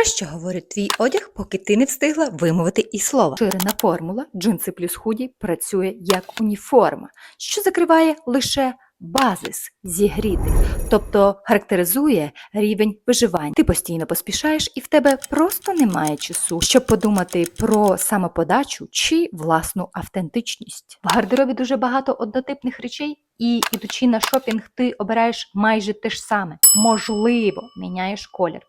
Про що говорить твій одяг, поки ти не встигла вимовити і слова? Ширина формула джинси плюс худі працює як уніформа, що закриває лише базис зігріти, тобто характеризує рівень виживання. Ти постійно поспішаєш і в тебе просто немає часу, щоб подумати про самоподачу чи власну автентичність. В гардеробі дуже багато однотипних речей, і ідучи на шопінг, ти обираєш майже те ж саме. Можливо, міняєш колір.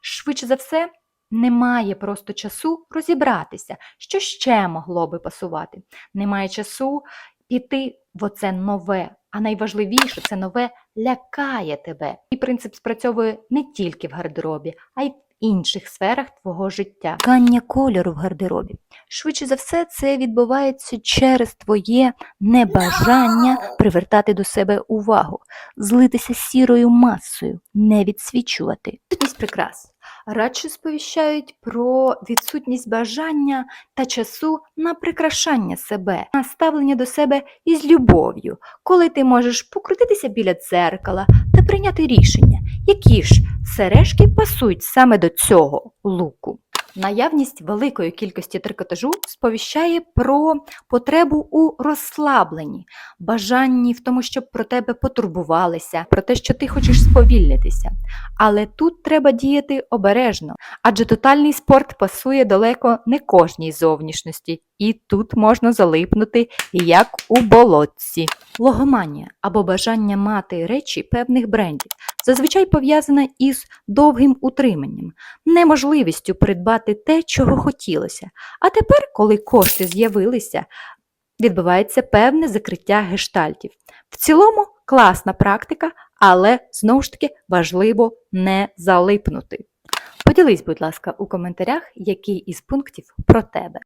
Швидше за все, немає просто часу розібратися, що ще могло би пасувати. Немає часу піти в оце нове, а найважливіше це нове лякає тебе. І принцип спрацьовує не тільки в гардеробі, а й інших сферах твого життя. Гання кольору в гардеробі. Швидше за все, це відбувається через твоє небажання привертати до себе увагу, злитися сірою масою, не відсвічувати. Відсутність прикрас радше сповіщають про відсутність бажання та часу на прикрашання себе, на ставлення до себе із любов'ю, коли ти можеш покрутитися біля дзеркала та прийняти рішення, які ж сережки пасують саме до цього луку. Наявність великої кількості трикотажу сповіщає про потребу у розслабленні, бажанні в тому, щоб про тебе потурбувалися, про те, що ти хочеш сповільнитися. Але тут треба діяти обережно, адже тотальний спорт пасує далеко не кожній зовнішності, і тут можна залипнути як у болотці. Логоманія або бажання мати речі певних брендів зазвичай пов'язана із довгим утриманням, неможливістю придбати те, чого хотілося. А тепер, коли кошти з'явилися, відбувається певне закриття гештальтів. В цілому класна практика, але знову ж таки важливо не залипнути. Поділись, будь ласка, у коментарях, який із пунктів про тебе.